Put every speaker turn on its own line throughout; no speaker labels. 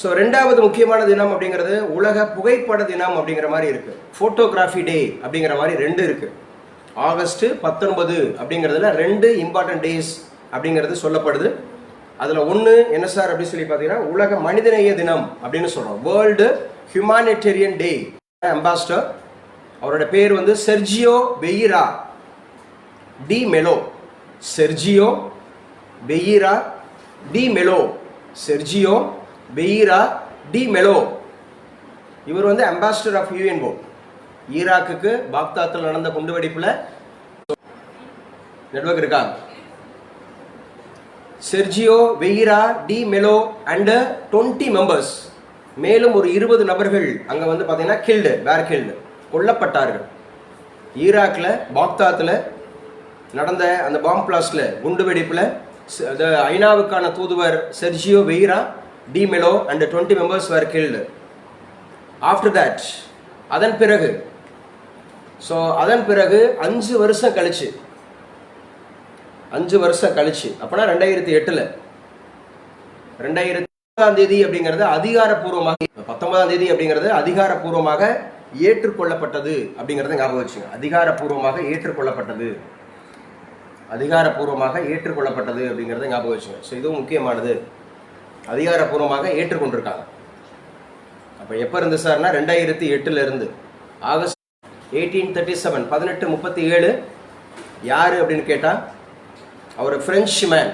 So ரெண்டாவது முக்கியமான தினம் அப்படிங்கிறது உலக புகைப்பட தினம் அப்படிங்கிற மாதிரி இருக்குது ஃபோட்டோகிராஃபி டே அப்படிங்கிற மாதிரி ரெண்டு இருக்குது ஆகஸ்ட் பத்தொன்பது அப்படிங்கிறதுல ரெண்டு இம்பார்ட்டன்ட் டேஸ் அப்படிங்கிறது சொல்லப்படுது. அதில் ஒன்று என்ன சார் அப்படின்னு சொல்லி பார்த்தீங்கன்னா உலக மனிதநேய தினம் அப்படின்னு சொல்கிறோம் வேர்ல்டு ஹியூமானிட்டேரியன் டே அம்பாஸ்டர் அவரோட பேர் வந்து Sergio Vieira de Mello. Sergio Vieira de Mello. Sergio Vieira de Mello. இவர் வந்து அம்பாசிடர் ஆஃப் யூஎன்போ ஈராக்குக்கு பாக்தாத்தில் நடந்த குண்டுவெடிப்பில் நெட்வொர்க் இருக்கா? Sergio Vieira de Mello and twenty members மேலும் ஒரு இருபது நபர்கள் அங்கே வந்து பார்த்தீங்கன்னா கில்டு வேர் கில்டு கொல்லப்பட்டார்கள். ஈராக்கில் பாக்தாத்தில் நடந்த அந்த பாம்பிளாஸில் குண்டு வெடிப்பில் ஐநாவுக்கான தூதுவர் Sergio Vieira de Mello and twenty members were killed after that அதன் பிறகு ஸோ அதன் பிறகு அஞ்சு வருஷம் கழிச்சு அஞ்சு வருஷம் கழிச்சு அப்போனா ரெண்டாயிரத்தி எட்டில் ரெண்டாயிரத்தி பத்தொன்பதாம் தேதி அப்படிங்கிறது அதிகாரப்பூர்வமாக பத்தொன்பதாம் தேதி அப்படிங்கிறது அதிகாரப்பூர்வமாக ஏற்றுக்கொள்ளப்பட்டது அப்படிங்கிறத ஞாபகம் வச்சுங்க. அதிகாரப்பூர்வமாக ஏற்றுக்கொள்ளப்பட்டது. அதிகாரப்பூர்வமாக ஏற்றுக்கொள்ளப்பட்டது அப்படிங்கிறத ஞாபகம் வச்சுங்க. ஸோ இதுவும் முக்கியமானது. அதிகாரப்பூர்வமாக ஏற்றுக்கொண்டிருக்காங்க. அப்போ எப்போ இருந்து சார்னா ரெண்டாயிரத்தி எட்டுல இருந்து. ஆகஸ்ட் எயிட்டீன் தேர்ட்டி செவன் பதினெட்டு முப்பத்தி ஏழு. யார் அப்படின்னு கேட்டால் அவர் ஃப்ரெஞ்சு மேன்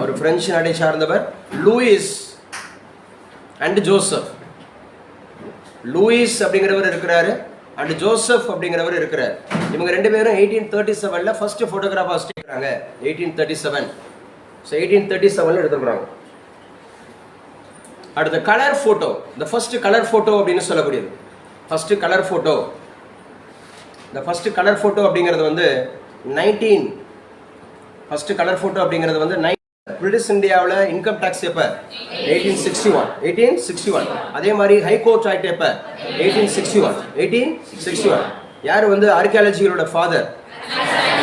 அவர் பிரெஞ்சு நாட்டை சார்ந்தவர் லூயிஸ் அண்ட் ஜோசப் லூயிஸ் அப்படிங்கிறவர் இருக்கிறாரு அண்ட் ஜோசப் அப்படிங்கிறவர் இருக்கிறார். இவங்க ரெண்டு பேரும் எயிட்டீன் தேர்ட்டி செவனில் ஃபர்ஸ்ட் ஃபோட்டோகிராஃபர்ஸ் எடுக்கிறாங்க eighteen thirty seven so eighteen thirty செவனில் எடுத்துக்கிறாங்க அடுத்த கலர் ஃபோட்டோ இந்த ஃபர்ஸ்ட் கலர் ஃபோட்டோ அப்படின்னு சொல்லக்கூடியது. ஃபர்ஸ்ட் கலர் ஃபோட்டோ இந்த ஃபர்ஸ்ட் கலர் ஃபோட்டோ அப்படிங்கிறது வந்து நைன்டீன் ஃபர்ஸ்ட் கலர் ஃபோட்டோ அப்படிங்கிறது வந்து நைன் பிரிட்டிஷ் இந்தியாவில் இன்கம் டேக்ஸ் எப்போ? Eighteen sixty one eighteen sixty one அதே மாதிரி ஹைகோர்ட் ஆக்ட் எப்போ? Eighteen sixty one eighteen sixty one யார் வந்து ஆர்கியாலஜிகளோட father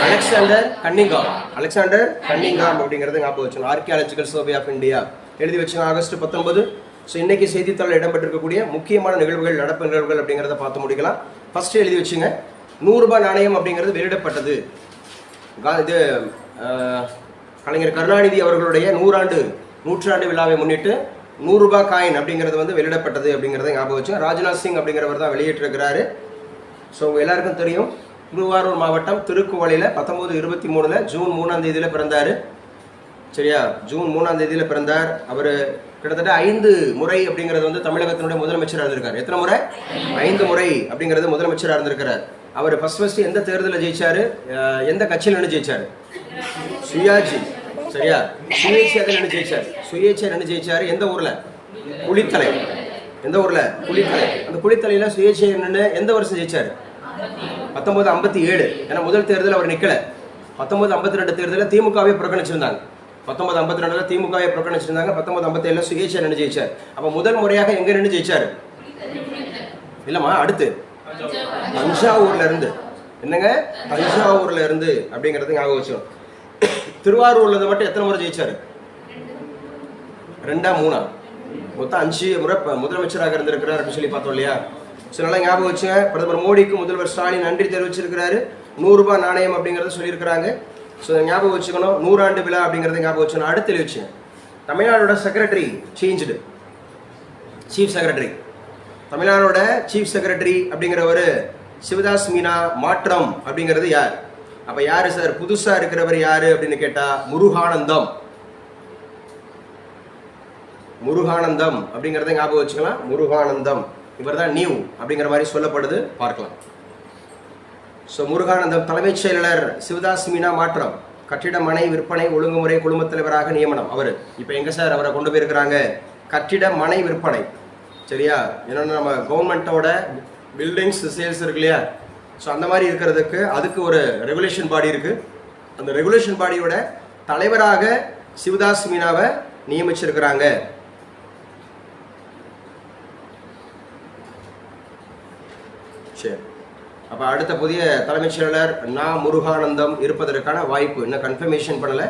Alexander Cunningham. Alexander Cunningham அப்படிங்கிறது ஞாபகம் வச்சுக்கணும். ஆர்கியாலஜிக்கல் சர்வே ஆஃப் இந்தியா எழுதி வச்சுங்க ஆகஸ்ட் பத்தொன்பது. ஸோ இன்னைக்கு செய்தித்தாளில் இடம்பெற்றிருக்கக்கூடிய முக்கியமான நிகழ்வுகள் நடப்பு நிகழ்வுகள் அப்படிங்கிறத பார்த்து முடிக்கலாம். ஃபர்ஸ்ட் எழுதி வச்சுங்க. நூறுரூபா நாணயம் அப்படிங்கிறது வெளியிடப்பட்டது. கா- இது கலைஞர் கருணாநிதி அவர்களுடைய நூறாண்டு நூற்றாண்டு விழாவை முன்னிட்டு நூறுரூபா காயின் அப்படிங்கிறது வந்து வெளியிடப்பட்டது அப்படிங்கிறத ஞாபகம் வச்சு ராஜ்நாத் சிங் அப்படிங்கிறவர் தான் வெளியிட்டிருக்கிறாரு. ஸோ உங்கள் எல்லாருக்கும் தெரியும். திருவாரூர் மாவட்டம் திருக்குவளையில் பத்தொம்போது இருபத்தி மூணில் ஜூன் மூணாம் தேதியில் பிறந்தார். சரியா? ஜூன் மூணாம் தேதியில் பிறந்தார். அவர் கிட்டத்தட்ட ஐந்து முறை அப்படிங்கிறது வந்து தமிழகத்தினுடைய முதலமைச்சராக இருந்திருக்காரு. எத்தனை முறை? ஐந்து முறை அப்படிங்கிறது முதலமைச்சராக இருந்திருக்கிறார் அவர் ஃபர்ஸ்ட் ஃபர்ஸ்ட் எந்த தேர்தலில் ஜெயிச்சாரு? எந்த கட்சியில் நின்று ஜெயிச்சாரு? சுயாட்சி. சரியா? சுயேட்சியாக நின்று ஜெயிச்சார். சுயேட்சை நின்று ஜெயிச்சாரு எந்த ஊரில்? புலித்தலை. எந்த ஊரில்? புலித்தலை. அந்த புலித்தலையில் சுயேட்சியை நின்று எந்த வருஷம் ஜெயிச்சாரு? பத்தொம்போது ஐம்பத்தி ஏழு. ஏன்னா முதல் தேர்தல் அவர் நிற்கலை பத்தொம்போது ஐம்பத்தி ரெண்டு தேர்தலில் திமுகவே புறக்கணிச்சிருந்தாங்க. பத்தொன்பது ஐம்பத்தி ரெண்டுல திமுகவை புறக்கணிச்சிருந்தாங்க பத்தொன்பது ஐம்பத்தி ஏழுல சுயேட்சை நின்று ஜெயிச்சார். அப்ப முதல் முறையாக எங்க நின்று ஜெயிச்சாரு? இல்லம்மா அடுத்து. தஞ்சாவூர்ல இருந்து என்னங்க? தஞ்சாவூர்ல இருந்து அப்படிங்கறது ஞாபகம் வச்சோம் திருவாரூர்ல இருந்து மட்டும் எத்தனை முறை ஜெயிச்சாரு? ரெண்டா மூணா? மொத்தம் அஞ்சு முறை முதலமைச்சராக இருந்திருக்கிறார் அப்படின்னு சொல்லி பார்த்தோம் இல்லையா? சில நல்லா ஞாபகம் வச்சுங்க. பிரதமர் மோடிக்கு முதல்வர் ஸ்டாலின் நன்றி தெரிவிச்சிருக்கிறாரு. நூறு ரூபாய் நாணயம் அப்படிங்கறத சொல்லியிருக்கிறாங்க. ஸோ இதை ஞாபகம் வச்சுக்கணும். நூறாண்டு விழா அப்படிங்கிறத ஞாபகம் வச்சுக்கணும். அடுத்து வச்சுங்க. தமிழ்நாடோட செக்ரட்டரி சேஞ்சுடு சீஃப் செக்ரட்டரி தமிழ்நாடோட சீஃப் செக்ரட்டரி அப்படிங்கிறவர் சிவதாஸ் மீனா மாற்றம் அப்படிங்கிறது யார்? அப்போ யார் சார் புதுசாக இருக்கிறவர் யார் அப்படின்னு கேட்டால் முருகானந்தம். முருகானந்தம் அப்படிங்கிறத ஞாபகம் வச்சுக்கலாம். முருகானந்தம். இவர் தான் நியூ அப்படிங்கிற மாதிரி சொல்லப்படுது. பார்க்கலாம். ஸோ முருகானந்தம் தலைமைச் செயலாளர் சிவதாஸ் மீனா மாற்றம். கட்டிட மனை விற்பனை ஒழுங்குமுறை குழுமத் தலைவராக நியமனம். அவர். இப்போ எங்கே சார் அவரை கொண்டு போயிருக்கிறாங்க? கட்டிட மனை விற்பனை. சரியா? என்னென்னா நம்ம கவர்மெண்ட்டோட பில்டிங்ஸ் சேல்ஸ் இருக்கு இல்லையா? ஸோ அந்த மாதிரி இருக்கிறதுக்கு அதுக்கு ஒரு ரெகுலேஷன் பாடி இருக்குது அந்த ரெகுலேஷன் பாடியோட தலைவராக சிவதாஸ் மீனாவை நியமிச்சிருக்கிறாங்க. சரி. அப்போ அடுத்த புதிய தலைமைச் செயலாளர் நா முருகானந்தம் இருப்பதற்கான வாய்ப்பு. இன்னும் கன்ஃபர்மேஷன் பண்ணல?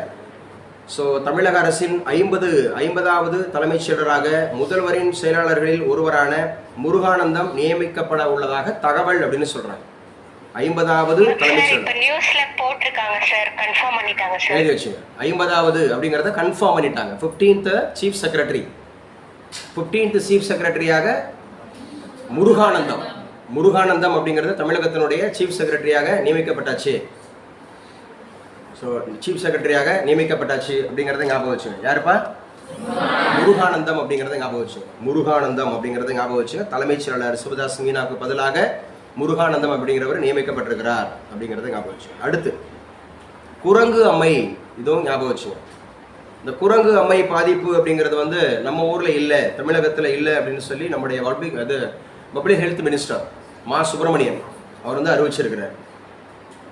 ஸோ தமிழக அரசின் ஐம்பது ஐம்பதாவது தலைமைச் செயலராக முதல்வரின் செயலாளர்களில் ஒருவரான முருகானந்தம் நியமிக்கப்பட உள்ளதாக தகவல் அப்படின்னு சொல்றாங்க. ஐம்பதாவது தலைமைச் செயலர். எழுதி வச்சுங்க. ஐம்பதாவது அப்படிங்கிறத கன்ஃபார்ம் பண்ணிட்டாங்க. Fifteenth chief secretary fifteenth chief செக்ரட்டரியாக Muruganandam. Muruganandam அப்படிங்கிறது தமிழகத்தினுடைய சீஃப் செக்ரட்டரியாக நியமிக்கப்பட்டாச்சு. ஸோ சீஃப் செக்ரட்டரியாக நியமிக்கப்பட்டாச்சு அப்படிங்கிறத ஞாபகம் வச்சுங்க. யாருப்பா? முருகானந்தம் அப்படிங்கிறத ஞாபகம் வச்சு முருகானந்தம் அப்படிங்கிறத ஞாபகம் வச்சு தலைமைச் செயலாளர் சிவதாஸ் மீனாவுக்கு பதிலாக முருகானந்தம் அப்படிங்கிறவர் நியமிக்கப்பட்டிருக்கிறார் அப்படிங்கிறத ஞாபகம் வச்சு அடுத்து குரங்கு அம்மை இதுவும் ஞாபகம் வச்சுங்க. இந்த குரங்கு அம்மை பாதிப்பு அப்படிங்கிறது வந்து நம்ம ஊரில் இல்லை தமிழகத்தில் இல்லை அப்படின்னு சொல்லி நம்முடைய பப்ளிக் அது பப்ளிக் ஹெல்த் மினிஸ்டர் மா சுப்பிரமணியன். அவர் வந்து அறிவிச்சிருக்கிறார்.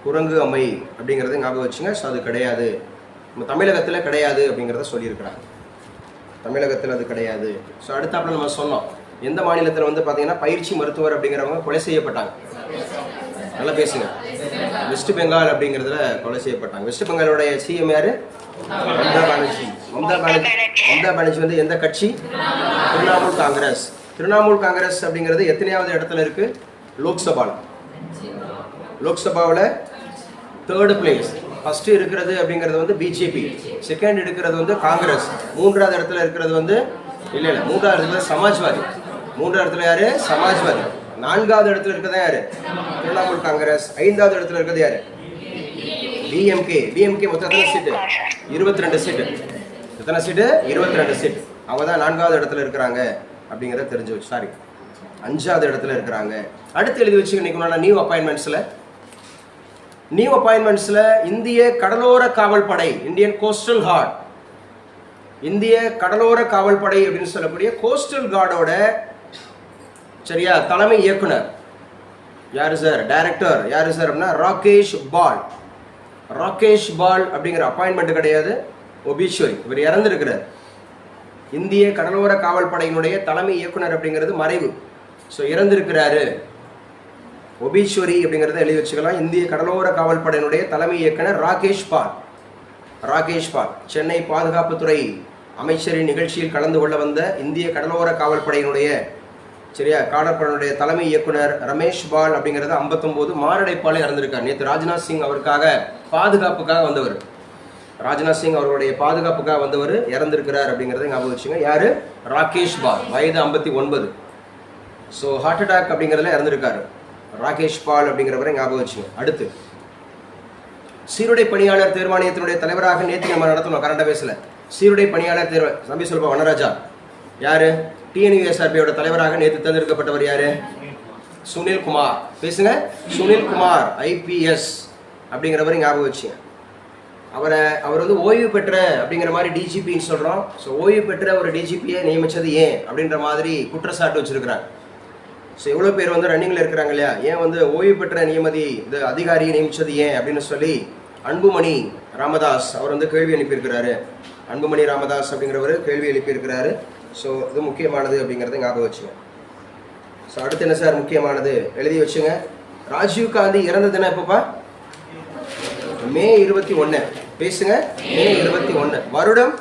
குரங்கு அம்மை அப்படிங்கிறத ஞாபகம் வச்சுங்க. ஸோ அது கிடையாது. நம்ம தமிழகத்தில் கிடையாது அப்படிங்கிறத சொல்லியிருக்கிறாங்க. தமிழகத்தில் அது கிடையாது. ஸோ அடுத்தாப்புல நம்ம சொன்னோம். எந்த மாநிலத்தில் வந்து பார்த்தீங்கன்னா பயிற்சி மருத்துவர் அப்படிங்கிறவங்க கொலை செய்யப்பட்டாங்க. நல்லா பேசுங்க. வெஸ்ட் பெங்கால் அப்படிங்கிறதுல கொலை செய்யப்பட்டாங்க. வெஸ்ட் பெங்காலோடைய சிஎம் யாரு? மம்தா பானர்ஜி. மம்தா பானர்ஜி. மம்தா பானர்ஜி வந்து எந்த கட்சி? திரிணாமுல் காங்கிரஸ். திரிணாமுல் காங்கிரஸ் அப்படிங்கிறது எத்தனையாவது இடத்துல இருக்குது லோக்சபாவில் லோக்சபாவில் தேர்டு பிளேஸ் ஃபஸ்ட்டு இருக்கிறது அப்படிங்கிறது வந்து பிஜேபி செகண்ட் இருக்கிறது வந்து காங்கிரஸ். மூன்றாவது இடத்துல இருக்கிறது வந்து இல்லை இல்லை மூன்றாவது இடத்துல சமாஜ்வாதி. மூன்றாவது இடத்துல யார்? சமாஜ்வாதி. நான்காவது இடத்துல இருக்கிறது யார்? திரிணாமுல் காங்கிரஸ். ஐந்தாவது இடத்துல இருக்கிறது யார்? டிஎம்கே டிஎம்கே மொத்தம் எத்தனை சீட்டு இருபத்தி ரெண்டு சீட்டு எத்தனை சீட்டு இருபத்தி ரெண்டு சீட் அவங்க தான் நான்காவது இடத்துல இருக்கிறாங்க அப்படிங்கிறத தெரிஞ்சு வச்சு சாரி அஞ்சாவது இடத்துல இருக்கிறாங்க. அடுத்து எழுதி வச்சுக்க இன்னைக்கு நியூ அப்பாயின்மெண்ட்ஸில் நியூ அப்பாயின்மெண்ட்ஸில் இந்திய கடலோர காவல் படை இந்தியன் கோஸ்டல் கார்டு இந்திய கடலோர காவல் படை அப்படின்னு சொல்லக்கூடிய கோஸ்டல் கார்டோட சரியா தலைமை இயக்குனர். யாரு சார் டைரக்டர் யாரு சார் அப்படின்னா ராகேஷ் பால் ராகேஷ் பால் அப்படிங்கிற அப்பாயின்மெண்ட் கிடையாது. ஒபீஸ்வரி இவர் இறந்துருக்கிறார். இந்திய கடலோர காவல் படையினுடைய தலைமை இயக்குனர் அப்படிங்கிறது மறைவு. ஸோ இறந்திருக்கிறாரு. ஒபீஸ்வரி அப்படிங்கிறத எழுதி வச்சுக்கலாம். இந்திய கடலோர காவல் படையினுடைய தலைமை இயக்குனர் ராகேஷ் பால். ராகேஷ் பால் சென்னை பாதுகாப்புத்துறை அமைச்சரின் நிகழ்ச்சியில் கலந்து கொள்ள வந்த இந்திய கடலோர காவல் படையினுடைய சரியா காவல்படையினுடைய தலைமை இயக்குனர் ரமேஷ் பால் அப்படிங்கிறது 59 மாரடைப்பால் இறந்திருக்கார். நேற்று ராஜ்நாத் சிங் அவருக்காக பாதுகாப்புக்காக வந்தவர். ராஜ்நாத் சிங் அவர்களுடைய பாதுகாப்புக்காக வந்தவர் இறந்திருக்கிறார் அப்படிங்கிறத ஞாபகம் வச்சுங்க யாரு? ராகேஷ் பால். வயது ஐம்பத்தி ஒன்பது. ஸோ ஹார்ட் அட்டாக் அப்படிங்கிறதுல இறந்திருக்காரு. ராகேஷ் பால் அப்படிங்கிறவரை ஞாபகம் வச்சுங்க. அடுத்து சீருடை பணியாளர் தேர்வாணையத்தினுடைய தலைவராக நேற்று நம்ம நடத்தணும் கரண்ட பேசல. சீருடை பணியாளர் தேர்வு தம்பி சொல்லுப்பா வனராஜா. யாரு? டிஎன்யூஎஸ்ஆர்பியோட தலைவராக நேற்று தேர்ந்தெடுக்கப்பட்டவர் யாரு? சுனில் குமார் பேசுங்க. சுனில் குமார் ஐபிஎஸ் அப்படிங்கிறவரை ஞாபகம் வச்சுங்க. அவரை அவர் வந்து ஓய்வு பெற்ற அப்படிங்கிற மாதிரி டிஜிபின்னு சொல்கிறோம் ஸோ ஓய்வு பெற்ற ஒரு டிஜிபியை நியமித்தது ஏன் அப்படின்ற மாதிரி குற்றச்சாட்டு வச்சிருக்கிறாங்க ஸோ எவ்வளோ பேர் வந்து ரன்னிங்கில் இருக்கிறாங்க இல்லையா? ஏன் வந்து ஓய்வு பெற்ற நியமதி இந்த அதிகாரியை நியமித்தது ஏன் அப்படின்னு சொல்லி அன்புமணி ராமதாஸ் அவர் வந்து கேள்வி அனுப்பியிருக்கிறாரு அன்புமணி ராமதாஸ் அப்படிங்கிறவர் கேள்வி எழுப்பியிருக்கிறாரு. ஸோ இது முக்கியமானது அப்படிங்கிறத ஞாபகம் வச்சுங்க. ஸோ அடுத்து என்ன சார் முக்கியமானது? எழுதி வச்சுங்க. ராஜீவ் காந்தி இறந்த தினம் எப்பப்பா? மே இருபத்தி ஒன்று பேசுங்க. மே இருபத்தி ஒன்று வருடம்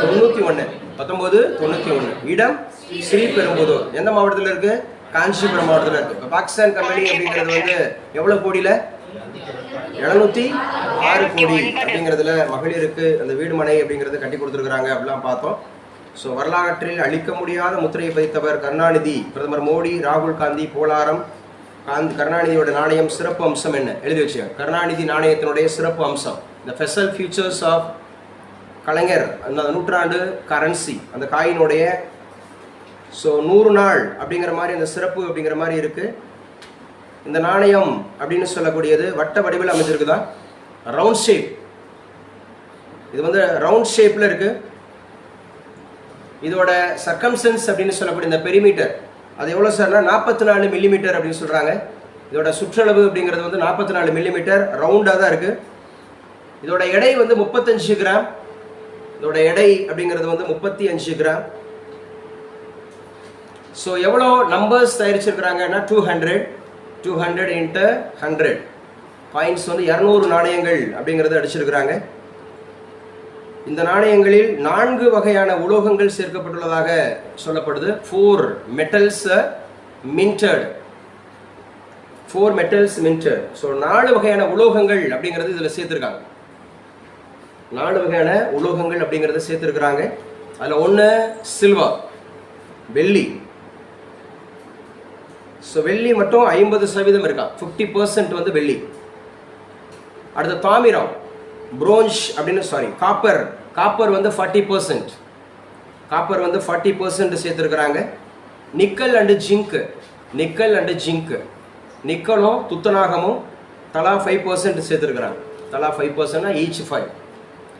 தொண்ணூற்றி ஒன்று பத்தொம்போது தொண்ணூற்றி ஒன்று இடம் ஸ்ரீபெரும்புதூர் எந்த மாவட்டத்தில் இருக்குது காஞ்சிபுரம் மாவட்டத்தில் இருக்கு. இப்போ பாகிஸ்தான் கம்பெனி அப்படிங்கிறது வந்து எவ்வளோ கோடியில்? எழுநூத்தி ஆறு கோடி அப்படிங்கிறதுல மகளிருக்கு அந்த வீடு மனை அப்படிங்கிறது கட்டி கொடுத்துருக்குறாங்க அப்படிலாம் பார்த்தோம். ஸோ வரலாற்றில் அழிக்க முடியாத முத்திரையை பதித்தவர் கருணாநிதி பிரதமர் மோடி ராகுல் காந்தி போலாரம் காந்தி கருணாநிதியோட நாணயம் சிறப்பு அம்சம் என்ன? எழுதி வச்சுங்க கருணாநிதி நாணயத்தினுடைய சிறப்பு அம்சம். இந்த ஃபெசல் ஃபியூச்சர்ஸ் ஆஃப் கலைஞர் அந்த நூற்றாண்டு கரன்சி அந்த காயினுடைய ஸோ நூறு நாள் அப்படிங்கிற மாதிரி அந்த சிறப்பு அப்படிங்கிற மாதிரி இருக்குது இந்த நாணயம் அப்படின்னு சொல்லக்கூடியது வட்ட வடிவில் அமைஞ்சிருக்குதா? ரவுண்ட் ஷேப் இது வந்து ரவுண்ட் ஷேப்பில் இருக்குது இதோட சர்க்கம்சன்ஸ் அப்படின்னு சொல்லக்கூடிய இந்த பெரிமீட்டர் அது எவ்வளோ சார்னா நாற்பத்தி நாலு மில்லிமீட்டர் அப்படின்னு சொல்கிறாங்க இதோட சுற்றளவு அப்படிங்கிறது வந்து நாற்பத்தி நாலு மில்லிமீட்டர் ரவுண்டாக தான் இருக்குது இதோட எடை வந்து முப்பத்தஞ்சு கிராம். இதோட எடை அப்படிங்கிறது வந்து முப்பத்தி அஞ்சு கிராம். ஸோ எவ்வளோ numbers தயாரிச்சிருக்கிறாங்கன்னா two hundred two hundred into hundred coins வந்து இரநூறு நாணயங்கள் அப்படிங்கிறத அடிச்சிருக்கிறாங்க. இந்த நாணயங்களில் நான்கு வகையான உலோகங்கள் சேர்க்கப்பட்டுள்ளதாக சொல்லப்படுது. Four metals minted four metals minted so நாலு வகையான உலோகங்கள் அப்படிங்கிறது இதில் சேர்த்துருக்காங்க. நாலு வகையான உலோகங்கள் அப்படிங்கிறத சேர்த்துருக்குறாங்க. அதில் ஒன்று சில்வர் வெள்ளி. ஸோ வெள்ளி மட்டும் ஐம்பது சதவீதம் இருக்கான் ஃபிஃப்டி பர்சன்ட் வந்து வெள்ளி. அடுத்த தாமிரம். ப்ரோஞ்ச் அப்படின்னு சாரி காப்பர் காப்பர் வந்து ஃபார்ட்டி பர்சன்ட் காப்பர் வந்து forty percent சேர்த்துருக்குறாங்க. Nickel and zinc nickel and zinc நிக்கலும் துத்தநாகமும் தலா ஃபைவ் பர்சன்ட் சேர்த்துருக்குறாங்க. தலா ஃபைவ் பர்சன்ட்னா ஈச் ஃபைவ்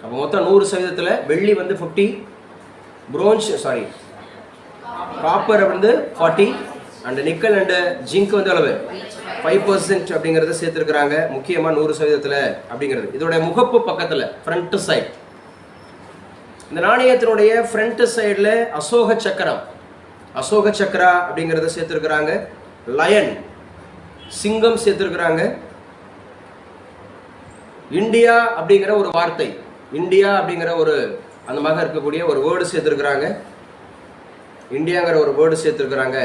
அப்போ மொத்தம் நூறு சதவீதத்தில் வெள்ளி வந்து ஃபிஃப்டி ப்ரோஞ்ச் சாரி காப்பர் வந்து forty and nickel and zinc வந்து அளவு. ஃபைவ் பர்சன்ட் அப்படிங்கிறத சேர்த்துருக்குறாங்க. முக்கியமாக நூறு சதவீதத்தில் அப்படிங்கிறது. இதோட முகப்பு பக்கத்தில் ஃப்ரண்ட் சைட் இந்த நாணயத்தினுடைய ஃப்ரண்ட் சைடில் அசோக சக்கரம். அசோக சக்கரா அப்படிங்கிறத சேர்த்துருக்குறாங்க. லயன் சிங்கம் சேர்த்துருக்குறாங்க. இந்தியா அப்படிங்கிற ஒரு வார்த்தை. இந்தியா அப்படிங்கிற ஒரு அந்த மாதிரி இருக்கக்கூடிய ஒரு வேர்டு சேர்த்துருக்குறாங்க. இந்தியாங்கிற ஒரு வேர்டு சேர்த்துருக்குறாங்க.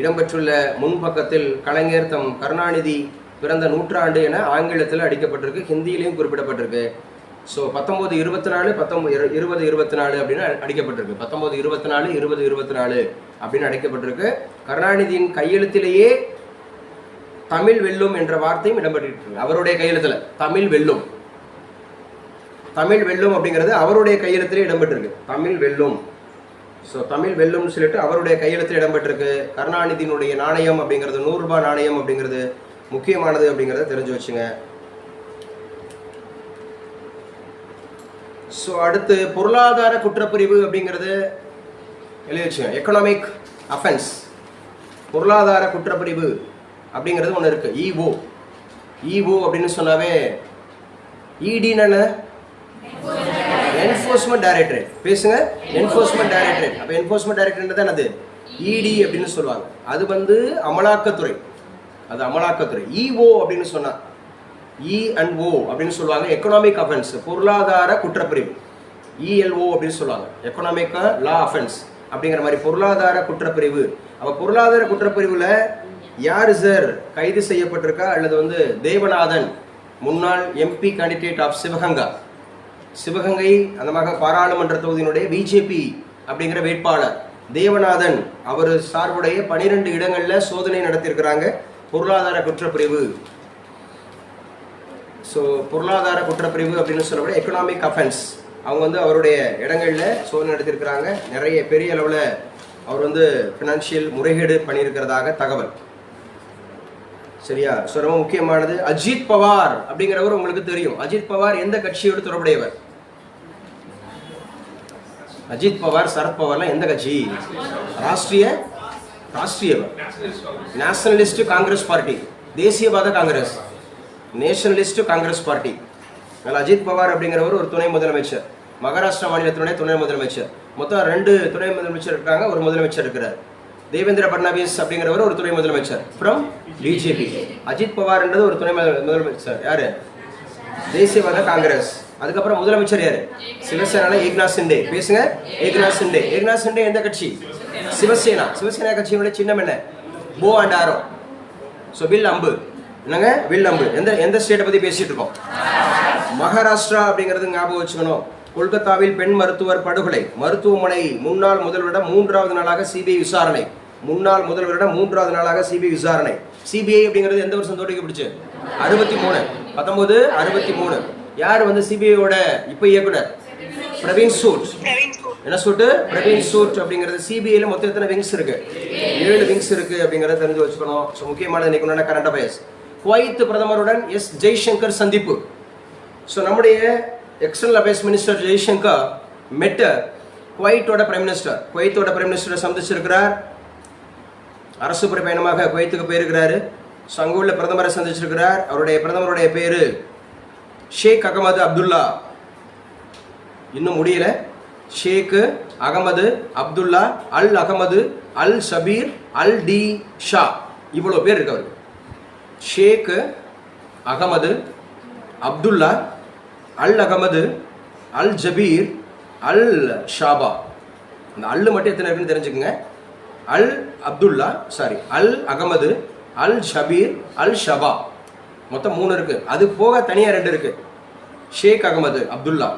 இடம்பெற்றுள்ள முன்பக்கத்தில் கலைஞர் தம் கருணாநிதி பிறந்த நூற்றாண்டு என ஆங்கிலத்தில் அடிக்கப்பட்டிருக்கு ஹிந்தியிலையும் குறிப்பிடப்பட்டிருக்கு. ஸோ பத்தொம்போது இருபத்தி நாலு பத்தொம்பது இருபது இருபத்தி நாலு அப்படின்னு அடிக்கப்பட்டிருக்கு. பத்தொம்போது இருபத்தி நாலு இருபது இருபத்தி நாலு அப்படின்னு அடிக்கப்பட்டிருக்கு. கருணாநிதியின் கையெழுத்திலேயே தமிழ் வெல்லும் என்ற வார்த்தையும் இடம்பெற்றிருக்கு. அவருடைய கையெழுத்தில் தமிழ் வெல்லும். தமிழ் வெல்லும் அப்படிங்கிறது அவருடைய கையெழுத்திலே இடம்பெற்றிருக்கு. தமிழ் வெல்லும். ஸோ தமிழ் வெல்லும்னு சொல்லிட்டு அவருடைய கையெழுத்தில் இடம்பெற்றிருக்கு. கருணாநிதியினுடைய நாணயம் அப்படிங்கிறது நூறு ரூபாய் நாணயம் அப்படிங்கிறது முக்கியமானது அப்படிங்கிறத தெரிஞ்சு வச்சுங்க. ஸோ அடுத்து பொருளாதார குற்றப்பிரிவு அப்படிங்கிறது எழுதி வச்சுங்க. எக்கனாமிக் அஃபென்ஸ் பொருளாதார குற்றப்பிரிவு அப்படிங்கிறது ஒன்று இருக்குது இஓ இஓ அப்படின்னு சொன்னாவே இடின்னு என்ஃபோர்ஸ்மெண்ட் டைரக்டரேட் பேசுங்க. என்ஃபோர்ஸ்மெண்ட் டைரக்டரேட் அப்போ என்ஃபோர்ஸ்மெண்ட் டைரக்டரேட் தான் அது இடி அப்படின்னு சொல்லுவாங்க. அது வந்து அமலாக்கத்துறை. அது அமலாக்கத்துறை. இஓ அப்படின்னு சொன்னா. இ அண்ட் ஓ அப்படின்னு சொல்லுவாங்க. எக்கனாமிக் அஃபென்ஸ் பொருளாதார குற்றப்பிரிவு. இஎல்ஓ அப்படின்னு சொல்லுவாங்க. எக்கனாமிக் லா அஃபென்ஸ் அப்படிங்கிற மாதிரி பொருளாதார குற்றப்பிரிவு. அப்போ பொருளாதார குற்றப்பிரிவில் யார் சார் கைது செய்யப்பட்டிருக்கா? அல்லது வந்து தேவநாதன் முன்னாள் MP candidate of Sivaganga Sivagangai அந்த பாராளுமன்ற தொகுதியினுடைய பிஜேபி அப்படிங்கிற வேட்பாளர் தேவநாதன் அவர் சார்புடைய பனிரெண்டு இடங்களில் சோதனை நடத்தியிருக்கிறாங்க. பொருளாதார குற்றப்பிரிவு. ஸோ பொருளாதார குற்றப்பிரிவு அப்படின்னு சொல்லக்கூடிய எக்கனாமிக் அஃபென்ஸ் அவங்க வந்து அவருடைய இடங்களில் சோதனை நடத்தியிருக்கிறாங்க. நிறைய பெரிய அளவில் அவர் வந்து ஃபினான்ஷியல் முறைகேடு பண்ணியிருக்கிறதாக தகவல். சரியா? ஸோ ரொம்ப முக்கியமானது அஜித் பவார் அப்படிங்கிறவர் உங்களுக்கு தெரியும். அஜித் பவார் எந்த கட்சியோடு தொடர்புடையவர்? அஜித் பவார் சரத் பவார்லாம் எந்த கட்சி? Rashtriya Rashtriya nationalist Congress party தேசியவாத காங்கிரஸ் நேஷனலிஸ்ட் காங்கிரஸ் பார்ட்டி. அதில் அஜித் பவார் அப்படிங்கிறவர் ஒரு துணை முதலமைச்சர். மகாராஷ்டிரா மாநிலத்தினுடைய துணை முதலமைச்சர். மொத்தம் ரெண்டு துணை முதலமைச்சர் இருக்காங்க ஒரு முதலமைச்சர் இருக்கிறார். தேவேந்திர பட்னாவிஸ் அப்படிங்கிறவர் ஒரு துணை முதலமைச்சர். ஃப்ரம் பிஜேபி அஜித் பவார்ன்றது ஒரு துணை முதல- முதலமைச்சர். யாரு? தேசியவாத காங்கிரஸ். அதுக்கப்புறம் முதலமைச்சர் யாரு? சிவசேனால ஏக்நாத் சிண்டே. பேசுங்க. ஏக்நாத் சிண்டே. ஏக்நாத் சிண்டே எந்த கட்சி? சிவசேனா. சிவசேனா கட்சியினுடைய சின்னம் என்ன? போ அண்ட் ஆரோ ஸோ வில் அம்பு என்னங்க? வில் அம்பு எந்த எந்த ஸ்டேட்டை பற்றி பேசிட்டு இருக்கோம்? மகாராஷ்டிரா அப்படிங்கிறது ஞாபகம் வச்சுக்கணும். கொல்கத்தாவில் பெண் மருத்துவர் படுகொலை. மருத்துவமனை முன்னாள் முதல்வரிடம் மூன்றாவது நாளாக சிபிஐ விசாரணை. முன்னாள் முதல்வரிடம் மூன்றாவது நாளாக சிபிஐ விசாரணை. சிபிஐ அப்படிங்கிறது எந்த வருஷம் தோற்றுக்கப்பட்டுச்சு அறுபத்தி மூணு. பத்தொன்பது அறுபத்தி மூணு யார் வந்து சிபிஐயோட இப்போ இயக்குனர்? பிரவீன் சூட். என்ன சூட்டு? பிரவீன் சூட் அப்படிங்கிறது சிபிஐல மொத்தம் எத்தனை விங்ஸ் இருக்கு? ஏழு விங்ஸ் இருக்கு அப்படிங்கறத தெரிஞ்சு வச்சுக்கணும். ஸோ முக்கியமான இன்னைக்கு கரண்ட் அஃபேர்ஸ் குவைத் பிரதமருடன் எஸ் ஜெய்சங்கர் சந்திப்பு. ஸோ நம்முடைய external affairs minister Jaishankar met குவைத்தோட prime minister குவைத்தோட பிரைம் மினிஸ்டரை சந்திச்சிருக்கிறார். அரசு பயணமாக குவைத்துக்கு போயிருக்கிறாரு. ஸோ அங்கே உள்ள பிரதமரை சந்திச்சிருக்கிறார். அவருடைய பிரதமருடைய பேர் ஷேக் அகமது அப்துல்லா. இன்னும் முடியல. Sheikh Ahmad Abdullah Al Ahmad Al Sabir Al D ஷா. இவ்வளோ பேர் இருக்கு அவருக்கு. ஷேக் Ahmad Abdullah Al Ahmad Al Jaber Al Sabah. அந்த அல் மட்டும் எத்தனை இருக்குன்னு தெரிஞ்சுக்கோங்க. Al Abdullah sorry Al Ahmad Al Shabir Al Sabah. மொத்தம் மூணு இருக்குது அது போக தனியாக ரெண்டு இருக்குது Sheikh Ahmad Abdullah.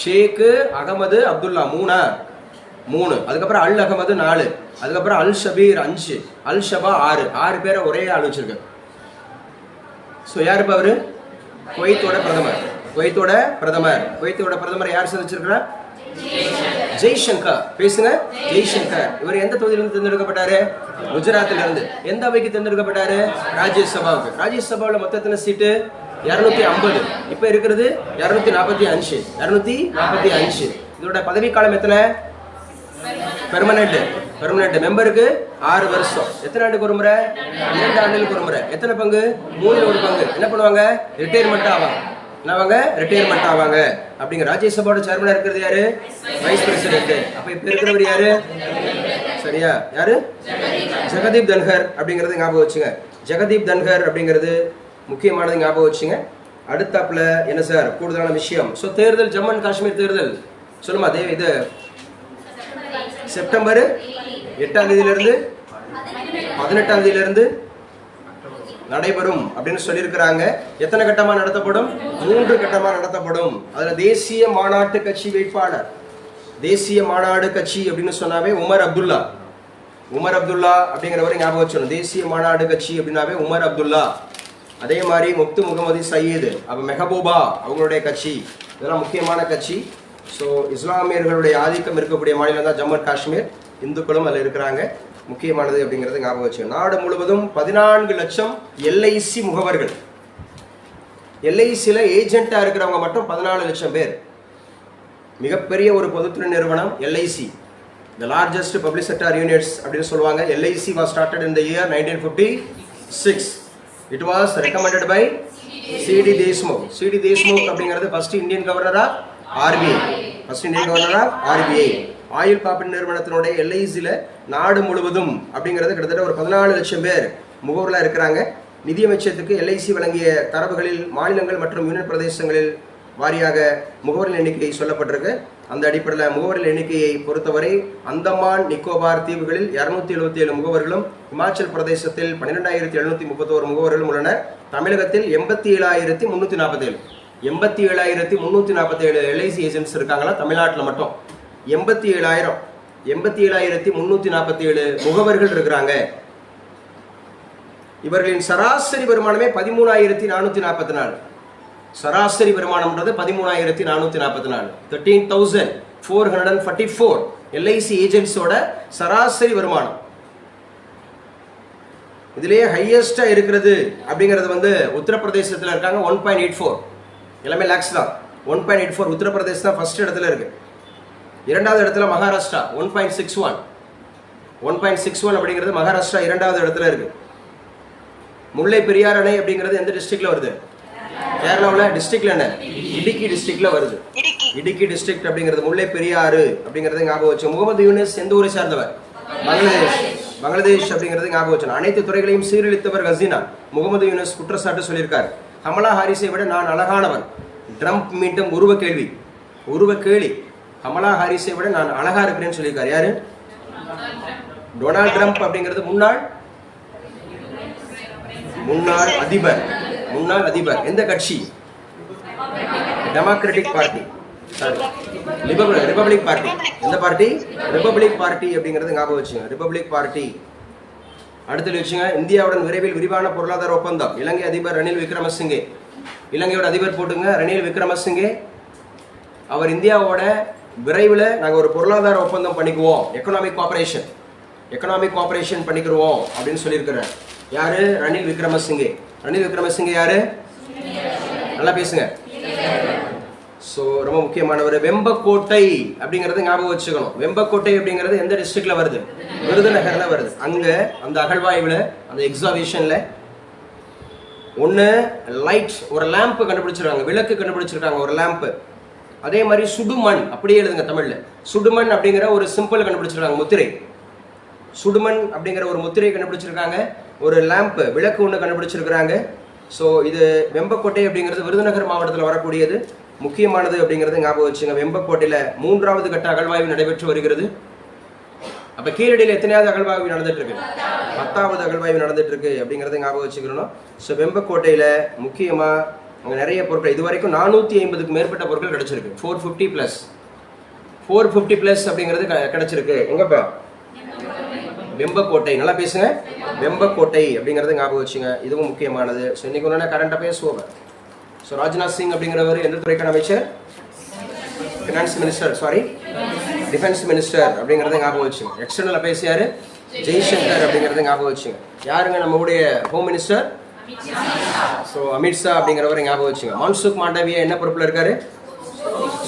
Sheikh Ahmad Abdullah. மூணா? மூணு. அதுக்கப்புறம் அல் அகமது நாலு. அதுக்கப்புறம் அல் ஷபீர் அஞ்சு. அல் ஷபா ஆறு. ஆறு பேரை ஒரே ஆள் வச்சுருக்கு ஸோ யார் இப்போ அவரு? குவைத்தோட பிரதமர். குவைத்தோட பிரதமர். குவைத்தோட பிரதமர் யார் சந்திச்சிருக்கிறா ஜெய்சங்கர். பேசுங்க. ஜெய்சங்கர். இவர் எந்த தொகுதியிலிருந்து தேர்ந்தெடுக்கப்பட்டாரு? குஜராத்ல இருந்து எந்த அவைக்கு தேர்ந்தெடுக்கப்பட்டாரு? ராஜ்யசபாவுக்கு. ராஜ்யசபாவில் மொத்தத்தின சீட்டு? இரநூத்தி ஐம்பது. இப்போ இருக்கிறது இரநூத்தி நாற்பத்தி அஞ்சு. இரநூத்தி நாற்பத்தி அஞ்சு. இதோட பதவிக்காலம் காலம் எத்தனை? பெர்மனெண்ட் பெர்மனெண்ட் மெம்பருக்கு ஆறு வருஷம். எத்தனை ஆண்டுக்கு ஒரு முறை இரண்டு ஆண்டுகளுக்கு ஒரு முறை எத்தனை பங்கு? மூணு ஒரு பங்கு. என்ன பண்ணுவாங்க? ரிட்டையர்மெண்ட் ஆவாங்க. என்னவாங்க? ரிட்டையர்மெண்ட் ஆவாங்க. அப்படிங்கிற ராஜ்யசபாவோட சேர்மனா இருக்கிறது யாரு? வைஸ் பிரசிடென்ட் அப்ப இப்ப இருக்கிறவர் யாரு? சரியா? யாரு? ஜெகதீப் தன்கர் அப்படிங்கறது ஞாபகம் வச்சுங்க. ஜெகதீப் தன்கர் அப்படிங்கிறது முக்கியமானது ஞாபகம் வச்சுங்க. அடுத்தாப்புல என்ன சார்? கூடுதலான விஷயம். ஸோ தேர்தல் ஜம்மு அண்ட் காஷ்மீர் தேர்தல். சொல்லுமா தேவ் இது? செப்டம்பர் எட்டாம் தேதியிலிருந்து? பதினெட்டாம் தேதியிலிருந்து? நடைபெறும் அப்படின்னு சொல்லியிருக்கிறாங்க. எத்தனை கட்டமாக நடத்தப்படும்? மூன்று கட்டமாக நடத்தப்படும். அதில் தேசிய மாநாட்டு கட்சி வேட்பாளர். தேசிய மாநாடு கட்சி அப்படின்னு சொன்னாவே உமர் அப்துல்லா. உமர் அப்துல்லா அப்படிங்கிறவரை ஞாபகம் வச்சிடணும் தேசிய மாநாடு கட்சி அப்படின்னாவே உமர் அப்துல்லா. அதே மாதிரி முப்து முகமது சயீது அப்போ மெஹபூபா அவங்களுடைய கட்சி. இதெல்லாம் முக்கியமான கட்சி. ஸோ இஸ்லாமியர்களுடைய ஆதிக்கம் இருக்கக்கூடிய மாநிலம் தான் ஜம்மு அண்ட் காஷ்மீர். இந்துக்களும் அதில் இருக்கிறாங்க. முக்கியமானது அப்படிங்கிறது ஞாபகம் வச்சு நாடு முழுவதும் பதினான்கு லட்சம் எல்ஐசி முகவர்கள். எல்ஐசியில் ஏஜென்ட்டாக இருக்கிறவங்க மட்டும் பதினாலு லட்சம் பேர். மிகப்பெரிய ஒரு பொதுத்துறை நிறுவனம் LIC. The largest public sector units அப்படின்னு சொல்லுவாங்க. LIC was started in the year nineteen fifty six it was recommended by CD Deshmukh CD Deshmukh அப்படிங்கிறது ஃபர்ஸ்ட் இந்தியன் கவர்னராக ஆர்பிஐ ஃபர்ஸ்ட் இந்தியன் கவர்னரா ஆர்பிஐ ஆயுள் காப்பீடு நிறுவனத்தினுடைய எல்ஐசியில் நாடு முழுவதும் அப்படிங்கிறது கிட்டத்தட்ட ஒரு பதினாலு லட்சம் பேர் முகவர்களாக இருக்கிறாங்க. நிதியமைச்சத்துக்கு எல்ஐசி வழங்கிய தரவுகளில் மாநிலங்கள் மற்றும் யூனியன் பிரதேசங்களில் வாரியாக முகவரின் எண்ணிக்கை சொல்லப்பட்டிருக்கு. அந்த அடிப்படையில் முகவரின் எண்ணிக்கையை பொறுத்தவரை அந்தமான் நிக்கோபார் தீவுகளில் இரநூத்தி எழுபத்தி ஏழு முகவர்களும் இமாச்சல் பிரதேசத்தில் பன்னிரெண்டாயிரத்தி எழுநூத்தி முப்பத்தோரு முகவர்களும் உள்ளனர். தமிழகத்தில் எண்பத்தி ஏழாயிரத்தி முந்நூற்றி நாற்பத்தேழு எண்பத்தி ஏழாயிரத்தி முந்நூற்றி நாற்பத்தேழு எல்ஐசி ஏஜென்ட்ஸ் இருக்காங்களா? தமிழ்நாட்டில் மட்டும். எண்பத்தி ஏழாயிரம். எண்பத்தி ஏழாயிரத்தி முன்னூற்றி நாற்பத்தி ஏழு முகவர்கள் இருக்கிறாங்க. இவர்களின் சராசரி வருமானமே பதிமூணாயிரத்தி நானூற்றி நாற்பத்தி நாலு. சராசரி வருமானம்ன்றது பதிமூணாயிரத்தி நானூற்றி நாற்பத்தி நாலு. Thirteen thousand four hundred and forty four LIC ஏஜென்ட்ஸோட சராசரி வருமானம். இதுலேயே ஹையஸ்டாக இருக்கிறது அப்படிங்கிறது வந்து உத்தரப்பிரதேசத்தில் இருக்காங்க ஒன் பாயிண்ட் எயிட் ஃபோர் எல்லாமே லேக்ஸ் தான். One point eight four Uttar Pradesh தான் ஃபர்ஸ்ட் இடத்துல இருக்குது இரண்டாவது இடத்துல Maharashtra one point six one one point six one அப்படிங்கிறது மகாராஷ்டிரா இரண்டாவது இடத்துல இருக்கு. முல்லை பெரியார் அணை அப்படிங்கிறது எந்த டிஸ்ட்ரிக்ட்ல வருது? கேரளாவில் டிஸ்ட்ரிக்ட்ல என்ன? இடுக்கி டிஸ்ட்ரிக்ட்ல வருது.
இடுக்கி.
டிஸ்ட்ரிக்ட் அப்படிங்கிறது முல்லை பெரியாறு அப்படிங்கறத ஞாபகம் வச்சு. முகமது யூனிஸ் எந்த ஊரை சார்ந்தவர்? பங்களாதேஷ். பங்களாதேஷ் அப்படிங்கிறது ஞாபகம் வச்சு. அனைத்து துறைகளையும் சீரழித்தவர் ஹசீனா முகமது யூனிஸ் குற்றச்சாட்டு சொல்லியிருக்கார். கமலா ஹாரிஸை விட நான் அழகானவன். ட்ரம்ப் மீண்டும் உருவ கேள்வி. உருவ கேள்வி கமலா ஹாரிஸை விட நான் அழகா இருக்கிறேன்னு சொல்லியிருக்காரு. யாரு? டொனால்ட் ட்ரம்ப் அப்படிங்கிறது முன்னாள் முன்னாள் அதிபர். முன்னாள் அதிபர். எந்த கட்சி? டெமோக்ராட்டிக் பார்ட்டி ரிபப்ளிக் பார்ட்டி எந்த பார்ட்டி? ரிபப்ளிக் பார்ட்டி அப்படிங்கிறது ஞாபகம் வச்சுங்க ரிபப்ளிக் பார்ட்டி அடுத்தது வச்சுங்க இந்தியாவுடன் விரைவில் விரிவான பொருளாதார ஒப்பந்தம். இலங்கை அதிபர் ரணில் விக்ரமசிங்கே. இலங்கையோட அதிபர் போட்டுங்க. ரணில் விக்ரமசிங்கே. அவர் இந்தியாவோட விரைவில் நாங்கள் ஒரு பொருளாதார ஒப்பந்தம் பண்ணிக்குவோம். எக்கனாமிக் கோஆபரேஷன் எக்கனாமிக் கோஆபரேஷன் பண்ணிக்கிறோம் அப்படின்னு சொல்லியிருக்கிறார். யாரு? ரணில் விக்ரமசிங்கே. ரணில் விக்ரமசிங்கே யார்? நல்லா பேசுங்க. ஸோ ரொம்ப முக்கியமானவர். வெம்பக்கோட்டை அப்படிங்கிறது ஞாபகம் வச்சுக்கணும். வெம்பக்கோட்டை அப்படிங்கிறது எந்த டிஸ்ட்ரிக்ட்ல வருது? விருதுநகரில் வருது. அங்கே அந்த அகழ்வாய்வில் அந்த எக்ஸாபிஷனில் ஒன்று லைட் ஒரு லேம்ப் கண்டுபிடிச்சிருக்காங்க. விளக்கு கண்டுபிடிச்சிருக்காங்க ஒரு லேம்ப் அதே மாதிரி சுடுமண் அப்படியே எழுதுங்க தமிழ்ல. சுடுமண் அப்படிங்கிற ஒரு சிம்பிள் கண்டுபிடிச்சிருக்காங்க முத்திரை. சுடுமண் அப்படிங்கிற ஒரு முத்திரையை கண்டுபிடிச்சிருக்காங்க ஒரு லேம்ப் விளக்கு ஒன்று கண்டுபிடிச்சிருக்கிறாங்க. ஸோ இது வெம்பக்கோட்டை அப்படிங்கிறது விருதுநகர் மாவட்டத்தில் வரக்கூடியது. முக்கியமானது அப்படிங்கிறது ஞாபகம் வச்சுங்க வெம்பக்கோட்டையில் மூன்றாவது கட்ட அகழ்வாய்வு நடைபெற்று வருகிறது. அப்போ கீழடியில் எத்தனையாவது அகழ்வாய்வு நடந்துட்டு இருக்கு பத்தாவது அகழ்வாய்வு நடந்துட்டு இருக்கு அப்படிங்கிறத ஞாபகம் வச்சுக்கிறோம் ஸோ வெம்பக்கோட்டையில் முக்கியமாக அங்கே நிறைய பொருட்கள் இது வரைக்கும் நானூற்றி ஐம்பதுக்கு மேற்பட்ட பொருட்கள் கிடச்சிருக்கு. Four fifty plus four fifty plus அப்படிங்கிறது க- எங்கே எங்கப்பா வெம்பக்கோட்டை. நல்லா பேசுங்க. வெம்பக்கோட்டை அப்படிங்கிறது ஞாபகம் வச்சுங்க. இதுவும் முக்கியமானது. ஸோ இன்னைக்கு ஒன்று current affairs over so Rajnath Singh அப்படிங்கிறவர் எந்த துறைக்கான அமைச்சர்? Finance minister sorry defence minister அப்படிங்கிறத ஞாபகம் வச்சுங்க. எக்ஸ்டர்னல் அஃபேர்ஸ் ஜெய்சங்கர் அப்படிங்கிறத ஞாபகம் வச்சுங்க. யாருங்க நம்மளுடைய ஹோம் மினிஸ்டர் ஸோ அமித்ஷா அப்படிங்கிறவரை ஞாபகம் வச்சுங்க. மான்சுக் மாண்டவியா என்ன பொறுப்பில் இருக்காரு?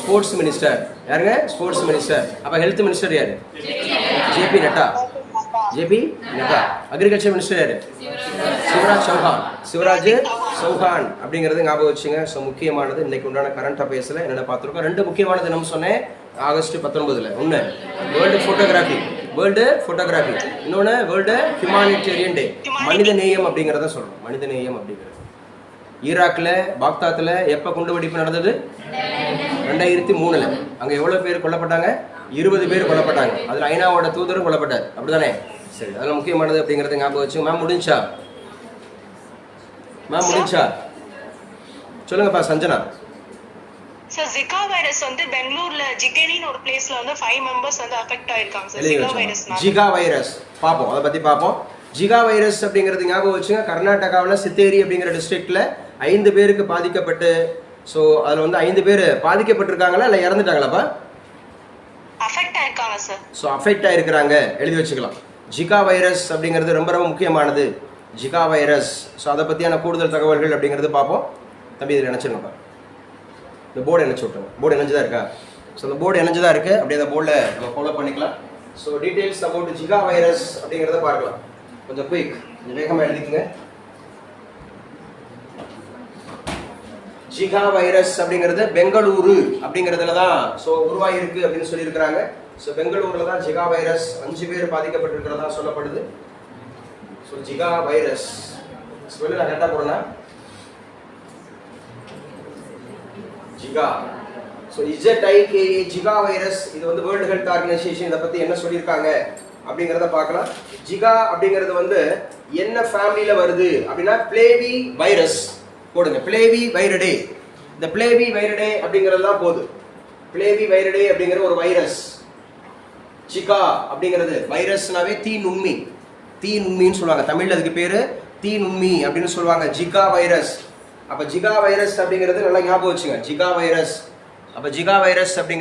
ஸ்போர்ட்ஸ் மினிஸ்டர் யாருங்க? ஸ்போர்ட்ஸ் மினிஸ்டர் அப்போ ஹெல்த் மினிஸ்டர் யாரு? JP Nadda JP Nadda agriculture minister யாரு? சிவராஜ் சௌஹான் சிவராஜ் சௌஹான் அப்படிங்கிறது ஞாபகம் வச்சுங்க. ஸோ முக்கியமானது இன்னைக்கு உண்டான கரண்ட் அஃபேர்ஸில் என்னென்ன பார்த்துருக்கோம்? ரெண்டு முக்கியமானது நம்ம சொன்னேன். ஆகஸ்ட் பத்தொன்பதில். ஒன்று வேர்ல்டு ஃபோட்டோகிராஃபி வேர்ல்டு ஃபோட்டோகிராஃபி இன்னொன்று வேர்ல்டு ஹியூமானிட்டேரியன் டே மனித நேயம் அப்படிங்கிறத சொல்கிறோம் மனித நேயம் அப்படிங்கிறது. ஈராக்கில் பாக்தாத்தில் எப்போ குண்டு வெடிப்பு நடந்தது? ரெண்டாயிரத்தி மூணில். அங்கே எவ்வளோ பேர் கொல்லப்பட்டாங்க? இருபது பேர் கொல்லப்பட்டாங்க. அதில் ஐநாவோட தூதரும் கொல்லப்பட்டார். அப்படிதானே சரி அதில் முக்கியமானது அப்படிங்கிறத ஞாபகம் வச்சு மேம் முடிஞ்சா? மேம் முடிஞ்சா? சொல்லுங்கப்பா சஞ்சனா.
சார் ஜிகா வைரஸ் வந்து பெங்களூர்ல ஜிகேனின்னு ஒரு பிளேஸ்ல வந்து ஃபைவ் மெம்பர்ஸ் வந்து அஃபெக்ட் ஆயிருக்காங்க சார் ஜிகா வைரஸ்னால
ஜிகா வைரஸ் பார்ப்போம். அதை பத்தி பார்ப்போம். ஜிகா வைரஸ் அப்படிங்கிறது ஞாபகம் வச்சுங்க. கர்நாடகாவில் சித்தேரி அப்படிங்கிற டிஸ்ட்ரிக்ட்ல ஐந்து பேருக்கு பாதிக்கப்பட்டு ஸோ அதில் வந்து ஐந்து பேர் பாதிக்கப்பட்டிருக்காங்களா இல்லை இறந்துட்டாங்களாப்பா
அஃபெக்ட் ஆயிருக்காங்க சார்
ஸோ அஃபெக்ட் ஆயிருக்கிறாங்க. எழுதி வச்சுக்கலாம். ஜிகா வைரஸ் அப்படிங்கிறது ரொம்ப ரொம்ப முக்கியமானது. ஜிகா வைரஸ் ஸோ அதை பற்றியான கூடுதல் தகவல்கள் அப்படிங்கிறது பார்ப்போம். தம்பி இதில் நினச்சிருங்கப்பா இந்த போர்டு இணைச்சி விட்டுருங்க போர்டு இணைஞ்சதா இருக்கா? ஸோ அந்த போர்டு இணைஞ்சு தான் இருக்குது அப்படியே அந்த போர்டில் நம்ம ஃபாலோ பண்ணிக்கலாம். So details about Zika virus அப்படிங்கிறத பார்க்கலாம். கொஞ்சம் குயிக் கொஞ்சம் வேகமாக எழுதிக்கங்க. ஜிகா வைரஸ் அப்படிங்கிறது பெங்களூரு அப்படிங்கிறதுல தான் ஸோ உருவாகிருக்கு அப்படின்னு சொல்லியிருக்கிறாங்க. ஸோ பெங்களூரில் தான் ஜிகா வைரஸ் அஞ்சு பேர் பாதிக்கப்பட்டிருக்கிறதா சொல்லப்படுது. ஸோ ஜிகா வைரஸ் சொல்லி நான் கரெக்டாக போடுறேன் Zika. So Z I K A Zika virus இது வந்து வேர்ல்டு ஹெல்த் ஆர்கனைசேஷன் இதை பற்றி என்ன சொல்லியிருக்காங்க அப்படிங்கிறத பார்க்கலாம். ஜிகா அப்படிங்கிறது வந்து என்ன ஃபேமிலியில் வருது அப்படின்னா பிளேவி வைரஸ் போடுங்க. பிளேவி வைரடே இந்த பிளேவி வைரடே அப்படிங்கிறது தான் போகுது. பிளேவி வைரடே அப்படிங்கிற ஒரு வைரஸ் ஜிகா அப்படிங்கிறது வைரஸ்னாவே தீ நுண்மி தீ நுண்மின்னு சொல்லுவாங்க. தமிழில் அதுக்கு பேர் தீ நுண்மி அப்படின்னு சொல்லுவாங்க. ஜிகா வைரஸ் அப்ப ஜிகா வைரஸ் அப்படிங்கிறது நல்லா ஞாபகம் வச்சுங்க. Zika virus. அப்போ ஜிகா வைரஸ் அப்படிங்க